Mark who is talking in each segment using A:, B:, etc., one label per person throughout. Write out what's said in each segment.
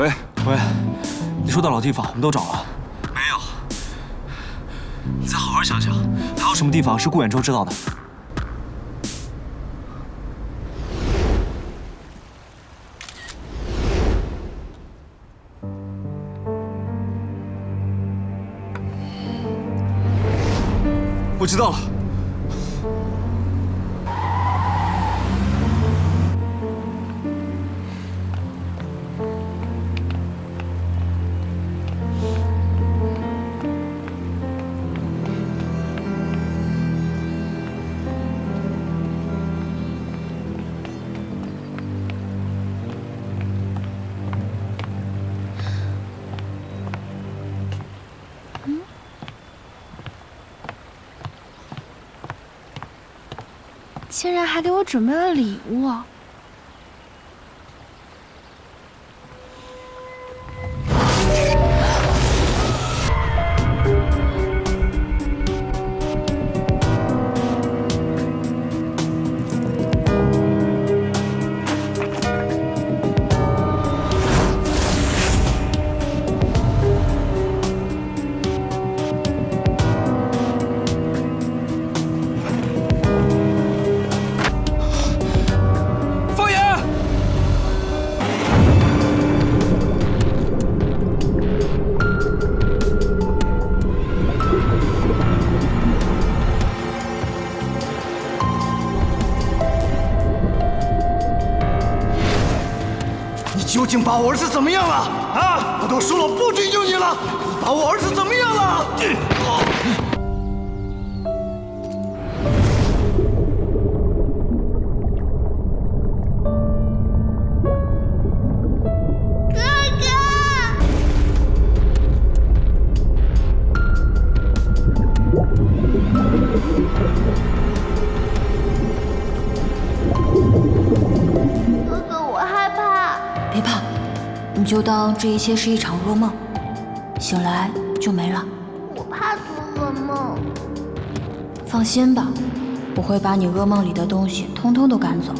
A: 喂，
B: 喂，你说的老地方我们都找了，
A: 没有。
B: 你再好好想想，还有什么地方是顾远洲知道的？我知道了。
C: 竟然还给我准备了礼物。
D: 你究竟把我儿子怎么样了？啊！我都说了不追究你了，你把我儿子怎么样了？
C: 哥哥，
E: 别怕，你就当这一切是一场噩梦，醒来就没了。
C: 我怕做噩梦。
E: 放心吧，我会把你噩梦里的东西通通都赶走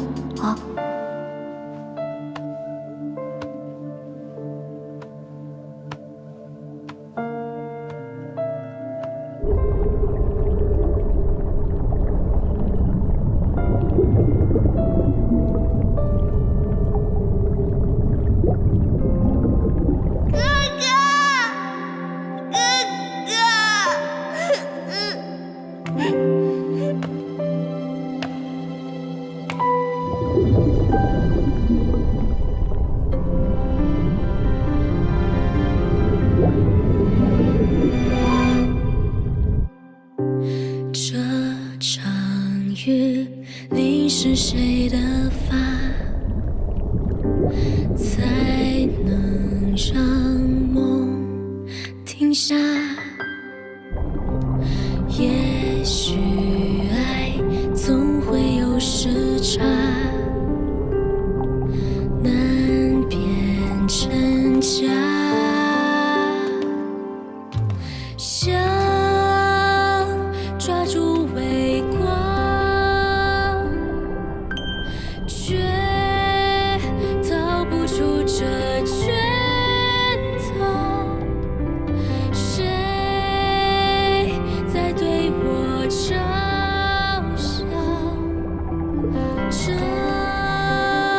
F: 这场雨淋湿谁的发，才能让梦停下？